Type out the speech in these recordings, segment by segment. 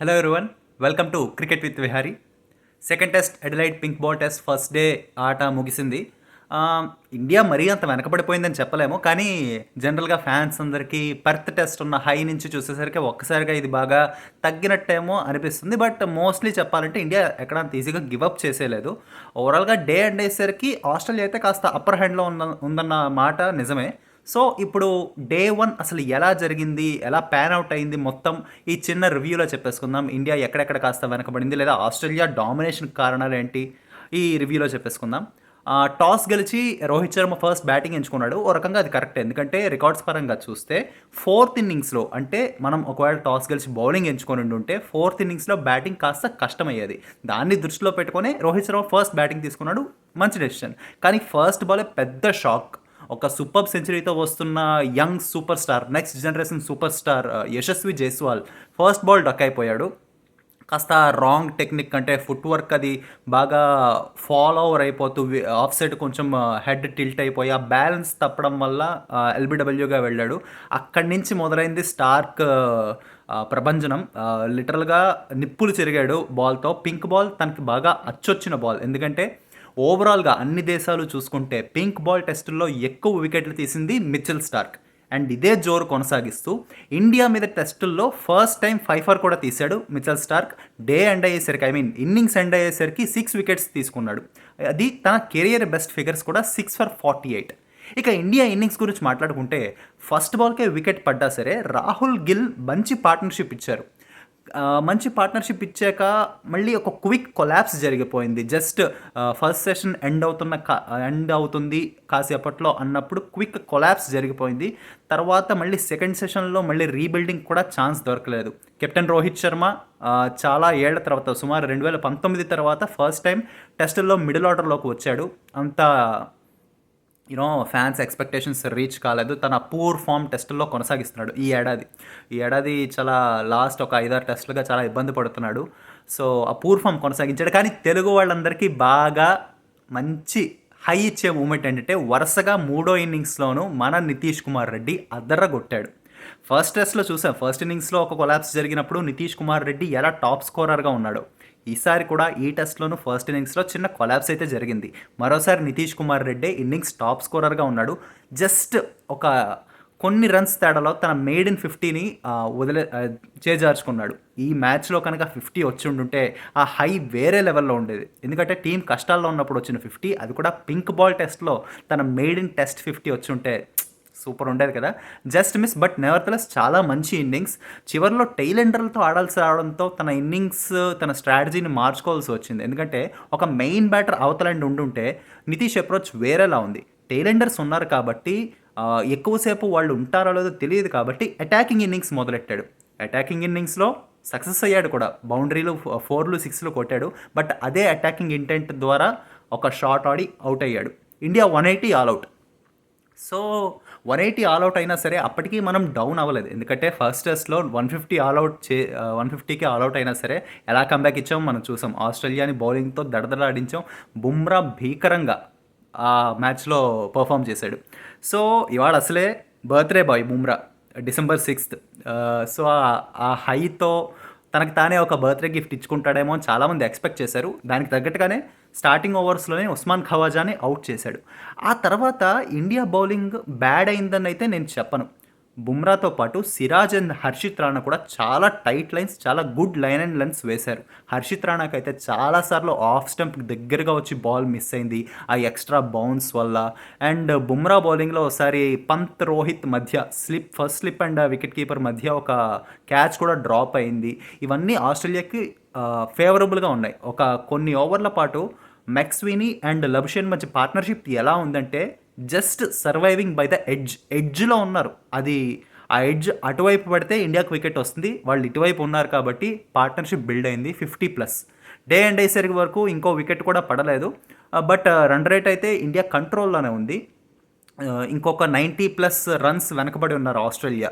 Hello everyone welcome to cricket with Vihari second test Adelaide pink ball test first day ఆట ముగిసింది. India మరీ అంత వెనకబడిపోయిందని చెప్పలేము కానీ జనరల్గా ఫ్యాన్స్ అందరికీ పర్త్ టెస్ట్ ఉన్న హై నుంచి చూసేసరికి ఒక్కసారిగా ఇది బాగా తగ్గినట్టేమో అనిపిస్తుంది. బట్ మోస్ట్లీ చెప్పాలంటే ఇండియా ఎక్కడ అంత ఈజీగా గివప్ చేసేయలేదు ఓవరాల్గా డే అండ్ అయ్యేసరికి ఆస్ట్రేలియా అయితే కాస్త అప్పర్ హ్యాండ్లో ఉన్న ఉందన్న మాట నిజమే. సో ఇప్పుడు డే వన్ అసలు ఎలా జరిగింది? ఎలా ప్యాన్ అవుట్ అయింది? మొత్తం ఈ చిన్న రివ్యూలో చెప్పేసుకుందాం. ఇండియా ఎక్కడెక్కడ కాస్త వెనకబడింది? లేదా ఆస్ట్రేలియా డామినేషన్ కారణాలు ఏంటి? ఈ రివ్యూలో చెప్పేసుకుందాం. ఆ, టాస్ గెలిచి రోహిత్ శర్మ ఫస్ట్ బ్యాటింగ్ ఎంచుకున్నాడు. ఓ రకంగా అది కరెక్ట్ ఎందుకంటే రికార్డ్స్ పరంగా చూస్తే ఫోర్త్ ఇన్నింగ్స్లో అంటే మనం ఒకవేళ టాస్ గెలిచి బౌలింగ్ ఎంచుకొని ఉంటే ఫోర్త్ ఇన్నింగ్స్లో బ్యాటింగ్ కాస్త కష్టమయ్యేది. దాన్ని దృష్టిలో పెట్టుకొని రోహిత్ శర్మ ఫస్ట్ బ్యాటింగ్ తీసుకున్నాడు. మంచి డెసిషన్ కానీ ఫస్ట్ బాలే పెద్ద షాక్ ఒక సూపర్ సెంచరీతో వస్తున్న young super star next generation super star Yashasvi Jaiswal first ball duck అయిపోయాడు. కాస్త రాంగ్ టెక్నిక్ అంటే ఫుట్ వర్క్ అది బాగా ఫాలో ఓవర్ అయిపోతూ ఆఫ్ సైడ్ కొంచెం uh, హెడ్ టిల్ట్ అయిపోయి ఆ బ్యాలెన్స్ తప్పడం వల్ల uh, ఎల్బిడబ్ల్యూగా వెళ్ళాడు. అక్కడి నుంచి మొదలైంది స్టార్క్ uh, ప్రభంజనం. లిటరల్గా నిప్పులు చెరిగాడు బాల్తో పింక్ బాల్ తనకి బాగా అచ్చొచ్చిన బాల్ ఎందుకంటే ఓవరాల్గా అన్ని దేశాలు చూసుకుంటే పింక్ బాల్ టెస్టుల్లో ఎక్కువ వికెట్లు తీసింది మిచెల్ స్టార్క్. అండ్ ఇదే జోరు కొనసాగిస్తూ ఇండియా మీద టెస్టుల్లో ఫస్ట్ టైం ఫైఫర్ కూడా తీశాడు మిచెల్ స్టార్క్. డే ఎండ్ అయ్యేసరికి ఐ మీన్ ఇన్నింగ్స్ ఎండ్ అయ్యేసరికి సిక్స్ వికెట్స్ తీసుకున్నాడు. అది తన కెరియర్ బెస్ట్ ఫిగర్స్ కూడా సిక్స్ ఫర్ ఫార్టీ ఎయిట్ ఇక ఇండియా ఇన్నింగ్స్ గురించి మాట్లాడుకుంటే ఫస్ట్ బాల్కే వికెట్ పడ్డా సరే రాహుల్ గిల్ మంచి పార్ట్నర్షిప్ ఇచ్చారు. మంచి పార్ట్నర్షిప్ ఇచ్చాక మళ్ళీ ఒక క్విక్ కొలాప్స్ జరిగిపోయింది. జస్ట్ ఫస్ట్ సెషన్ ఎండ్ అవుతున్న ఎండ్ అవుతుంది కాసేపట్లో అన్నప్పుడు క్విక్ కొలాప్స్ జరిగిపోయింది. తర్వాత మళ్ళీ సెకండ్ సెషన్లో మళ్ళీ రీబిల్డింగ్ కూడా ఛాన్స్ దొరకలేదు. కెప్టెన్ రోహిత్ శర్మ చాలా ఏళ్ళ తర్వాత సుమారు రెండు వేల పంతొమ్మిది తర్వాత ఫస్ట్ టైం టెస్టుల్లో మిడిల్ ఆర్డర్లోకి వచ్చాడు. అంత యూనో ఫ్యాన్స్ ఎక్స్పెక్టేషన్స్ రీచ్ కాలేదు. తన పూర్ ఫామ్ టెస్టుల్లో కొనసాగిస్తున్నాడు ఈ ఏడాది. ఈ ఏడాది చాలా లాస్ట్ ఒక ఐదారు టెస్టులుగా చాలా ఇబ్బంది పడుతున్నాడు. సో ఆ పూర్ ఫామ్ కొనసాగించాడు. కానీ తెలుగు వాళ్ళందరికీ బాగా మంచి హై ఇచ్చే మూమెంట్ ఏంటంటే వరుసగా మూడో ఇన్నింగ్స్లోనూ మన నితీష్ కుమార్ రెడ్డి అద్దరగొట్టాడు ఫస్ట్ టెస్ట్లో చూసాం. ఫస్ట్ ఇన్నింగ్స్లో ఒక కొలాప్స్ జరిగినప్పుడు నితీష్ కుమార్ రెడ్డి ఎలా టాప్ స్కోరర్గా ఉన్నాడు. ఈసారి కూడా ఈ టెస్ట్లోనూ ఫస్ట్ ఇన్నింగ్స్లో చిన్న కొలాబ్స్ అయితే జరిగింది. మరోసారి నితీష్ కుమార్ రెడ్డి ఇన్నింగ్స్ టాప్ స్కోరర్గా ఉన్నాడు. జస్ట్ ఒక కొన్ని రన్స్ తేడాలో తన మేడ్ ఇన్ ఫిఫ్టీని వదిలే చేజార్చుకున్నాడు. ఈ మ్యాచ్లో కనుక ఫిఫ్టీ వచ్చి ఉండుంటే ఆ హై వేరే లెవెల్లో ఉండేది. ఎందుకంటే టీం కష్టాల్లో ఉన్నప్పుడు వచ్చిన ఫిఫ్టీ అది కూడా పింక్ బాల్ టెస్ట్లో తన మేడ్ ఇన్ టెస్ట్ ఫిఫ్టీ వచ్చి ఉంటే సూపర్ ఉండేది కదా. జస్ట్ మిస్ బట్ నెవర్తలెస్ చాలా మంచి ఇన్నింగ్స్. చివరిలో టైలెండర్లతో ఆడాల్సి రావడంతో తన ఇన్నింగ్స్ తన స్ట్రాటజీని మార్చుకోవాల్సి వచ్చింది. ఎందుకంటే ఒక మెయిన్ బ్యాటర్ అవతలండి ఉండుంటే నితీష్ అప్రోచ్ వేరేలా ఉంది. టైలెండర్స్ ఉన్నారు కాబట్టి ఎక్కువసేపు వాళ్ళు ఉంటారో లేదో తెలియదు కాబట్టి అటాకింగ్ ఇన్నింగ్స్ మొదలెట్టాడు. అటాకింగ్ ఇన్నింగ్స్లో సక్సెస్ అయ్యాడు కూడా. బౌండరీలు ఫోర్లు సిక్స్లు కొట్టాడు. బట్ అదే అటాకింగ్ ఇంటెంట్ ద్వారా ఒక షాట్ ఆడి అవుట్ అయ్యాడు. India one eighty all out so one eighty all out అయినా సరే అప్పటికీ మనం డౌన్ అవ్వలేదు. ఎందుకంటే ఫస్ట్ టెస్ట్లో వన్ ఫిఫ్టీ ఆల్అవుట్ చే వన్ ఫిఫ్టీకి ఆల్అవుట్ అయినా సరే ఎలా కంబ్యాక్ ఇచ్చామో మనం చూసాం. ఆస్ట్రేలియాని బౌలింగ్తో దడదడాడించాం బుమ్రా భీకరంగా ఆ మ్యాచ్లో పర్ఫామ్ చేశాడు. సో ఇవాళ అసలే birthday boy Bumrah December sixth. So ఆ- ఆ హైతో తనకు తానే ఒక బర్త్డే గిఫ్ట్ ఇచ్చుకుంటాడేమో అని చాలామంది ఎక్స్పెక్ట్ చేశారు. దానికి తగ్గట్టుగానే స్టార్టింగ్ ఓవర్స్లోనే ఉస్మాన్ ఖవాజాని అవుట్ చేశాడు. ఆ తర్వాత ఇండియా బౌలింగ్ బ్యాడ్ అయిందని అయితే నేను చెప్పను. బుమ్రాతో పాటు సిరాజ్ అండ్ హర్షిత్ రాణా కూడా చాలా టైట్ లైన్స్ చాలా గుడ్ లైన్ అండ్ లెన్స్ వేశారు. హర్షిత్ రాణాకి అయితే చాలాసార్లు ఆఫ్ స్టంప్ దగ్గరగా వచ్చి బాల్ మిస్ అయింది ఆ ఎక్స్ట్రా బౌన్స్ వల్ల. అండ్ బుమ్రా బౌలింగ్లో ఒకసారి పంత్ రోహిత్ మధ్య slip first slip and wicket keeper మధ్య ఒక క్యాచ్ కూడా డ్రాప్ అయింది. ఇవన్నీ ఆస్ట్రేలియాకి ఫేవరబుల్గా ఉన్నాయి. ఒక కొన్ని ఓవర్ల పాటు మెక్స్వీని అండ్ లబ్షన్ మధ్య పార్ట్నర్షిప్ ఎలా ఉందంటే just surviving by the edge. ఎడ్జ్లో ఉన్నారు. అది ఆ ఎడ్జ్ అటువైపు పడితే ఇండియాకు వికెట్ వస్తుంది. వాళ్ళు ఇటువైపు ఉన్నారు కాబట్టి పార్ట్నర్షిప్ బిల్డ్ అయింది ఫిఫ్టీ ప్లస్. డే అండ్ అయ్యేసరికి వరకు ఇంకో వికెట్ కూడా పడలేదు. బట్ రన్ రేట్ అయితే ఇండియా కంట్రోల్లోనే ఉంది. ఇంకొక నైంటీ ప్లస్ రన్స్ వెనకబడి ఉన్నారు ఆస్ట్రేలియా.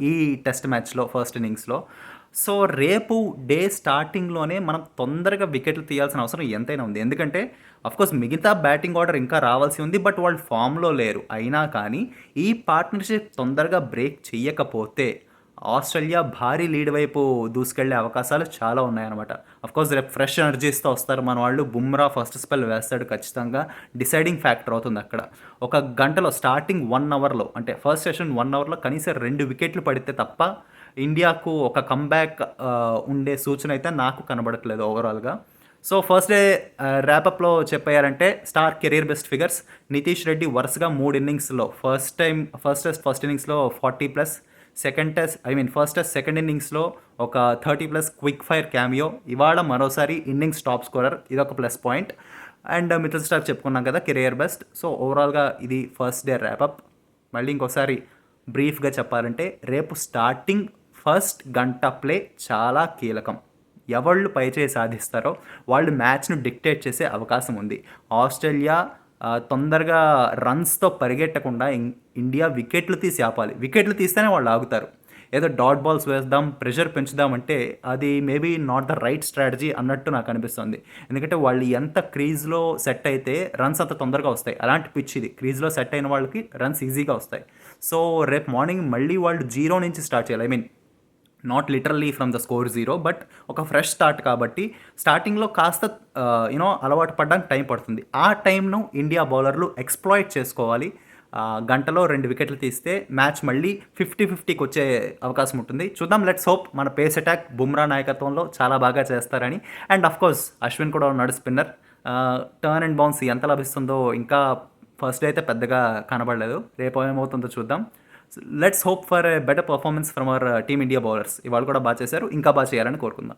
ఈ టెస్ట్ మ్యాచ్లో ఫస్ట్ ఇన్నింగ్స్లో. సో రేపు డే స్టార్టింగ్లోనే మనం తొందరగా వికెట్లు తీయాల్సిన అవసరం ఎంతైనా ఉంది. ఎందుకంటే అఫ్కోర్స్ మిగతా బ్యాటింగ్ ఆర్డర్ ఇంకా రావాల్సి ఉంది బట్ వాళ్ళు ఫామ్లో లేరు. అయినా కానీ ఈ పార్ట్నర్షిప్ తొందరగా బ్రేక్ చెయ్యకపోతే ఆస్ట్రేలియా భారీ లీడ్ వైపు దూసుకెళ్ళే అవకాశాలు చాలా ఉన్నాయన్నమాట. కోర్స్ రేపు ఫ్రెష్ ఎనర్జీస్తో వస్తారు మన వాళ్ళు. బుమ్రా ఫస్ట్ స్పెల్ వేస్తాడు ఖచ్చితంగా. డిసైడింగ్ ఫ్యాక్టర్ అవుతుంది అక్కడ. ఒక గంటలో స్టార్టింగ్ వన్ అవర్లో అంటే ఫస్ట్ సెషన్ వన్ అవర్లో కనీసం రెండు వికెట్లు పడితే తప్ప ఇండియాకు ఒక కంబ్యాక్ ఉండే సూచన అయితే నాకు కనబడట్లేదు ఓవరాల్గా సో ఫస్ట్ డే ర్యాపప్లో చెప్పారంటే Starc career best figures Nitish Reddy వరుసగా మూడు ఇన్నింగ్స్లో first time first test first ఇన్నింగ్స్లో forty plus second test I mean first test second ఇన్నింగ్స్లో ఒక thirty plus quick fire cameo ఇవాళ మరోసారి ఇన్నింగ్స్ టాప్ స్కోరర్ ఇది ఒక plus point and Mitchell Starc చెప్పుకున్నాం కదా కెరియర్ బెస్ట్ సో ఓవరాల్గా ఇది ఫస్ట్ డే ర్యాపప్ మళ్ళీ ఇంకోసారి బ్రీఫ్గా చెప్పాలంటే రేపు స్టార్టింగ్ ఫస్ట్ గంట ప్లే చాలా కీలకం. ఎవళ్ళు పైచేయి సాధిస్తారో వాళ్ళు మ్యాచ్ను డిక్టేట్ చేసే అవకాశం ఉంది. ఆస్ట్రేలియా తొందరగా రన్స్తో పరిగెట్టకుండా ఇం- ఇండియా వికెట్లు తీసి ఆపాలి. వికెట్లు తీస్తేనే వాళ్ళు ఆగుతారు. ఏదో డాట్ బాల్స్ వేద్దాం ప్రెషర్ పెంచుదామంటే అది maybe not the right strategy అన్నట్టు నాకు అనిపిస్తుంది. ఎందుకంటే వాళ్ళు ఎంత క్రీజ్లో సెట్ అయితే రన్స్ అంత తొందరగా వస్తాయి. అలాంటి పిచ్ ఇది. క్రీజ్లో సెట్ అయిన వాళ్ళకి రన్స్ ఈజీగా వస్తాయి. సో రేపు మార్నింగ్ మళ్ళీ వాళ్ళు జీరో నుంచి స్టార్ట్ చేయాలి. I mean not literally from the score zero but ఒక ఫ్రెష్ స్టార్ట్ కాబట్టి స్టార్టింగ్లో కాస్త యూనో అలవాటు పడడానికి టైం పడుతుంది. ఆ టైంను ఇండియా బౌలర్లు ఎక్స్ప్లాయిట్ చేసుకోవాలి. గంటలో రెండు వికెట్లు తీస్తే మ్యాచ్ మళ్ళీ ఫిఫ్టీ ఫిఫ్టీకి వచ్చే అవకాశం ఉంటుంది. చూద్దాం లెట్స్ హోప్ మన పేస్ అటాక్ బుమ్రా నాయకత్వంలో చాలా బాగా చేస్తారని. అండ్ అఫ్ కోర్స్ అశ్విన్ కూడా ఉన్నాడు స్పిన్నర్ టర్న్ అండ్ బౌన్స్ ఎంత లభిస్తుందో ఇంకా ఫస్ట్ డే అయితే పెద్దగా కనబడలేదు. రేపు ఏమవుతుందో చూద్దాం. Let's hope for a better performance from our team India bowlers ఇవాళ కూడా బాగా చేశారు. ఇంకా బాగా చేయాలని కోరుకుందాం.